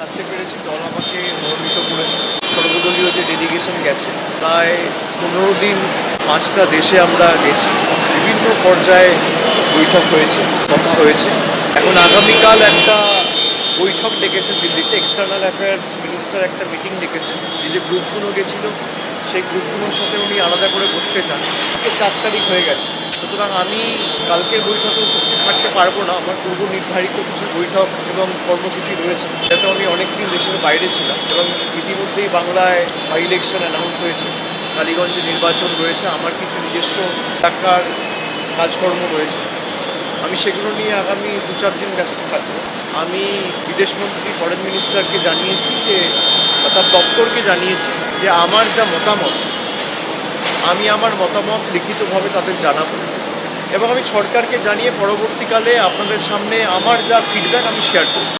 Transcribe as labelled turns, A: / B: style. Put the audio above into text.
A: জানতে পেরেছি দল আমাকে মনোনীত করেছে। সর্বদলীয় যে ডেলিগেশন গেছে, প্রায় পনেরো দিন পাঁচটা দেশে আমরা গেছি। বিভিন্ন পর্যায়ে বৈঠক হয়েছে, কথা হয়েছে। এখন আগামীকাল একটা বৈঠক ডেকেছেন দিল্লিতে। এক্সটার্নাল অ্যাফেয়ার্স মিনিস্টার একটা মিটিং ডেকেছেন। যে যে গ্রুপগুলো গেছিল, সেই গ্রুপগুলোর সাথে উনি আলাদা করে বসতে চান। চার তারিখ হয়ে গেছে। সুতরাং আমি কালকের বৈঠকে উপস্থিত থাকতে পারব না। আমার পূর্ব নির্ধারিত কিছু বৈঠক এবং কর্মসূচি রয়েছে। যাতে আমি অনেকদিন দেশের বাইরে ছিলাম এবং ইতিমধ্যেই বাংলায় বাই ইলেকশন অ্যানাউন্স হয়েছে। কালীগঞ্জে নির্বাচন রয়েছে। আমার কিছু নিজস্ব এলাকার কাজকর্ম রয়েছে। আমি সেগুলো নিয়ে আগামী দু চার দিন ব্যস্ত থাকব। আমি বিদেশমন্ত্রী ফরেন মিনিস্টারকে জানিয়েছি যে তার দপ্তরকে জানিয়েছি যে আমার যা মতামত আমি আমার মতামত লিখিতভাবে তাদের জানাব। এবং আমি সরকারকে জানিয়ে পরবর্তীকালে আপনাদের সামনে আমার যা ফিডব্যাক আমি শেয়ার করব।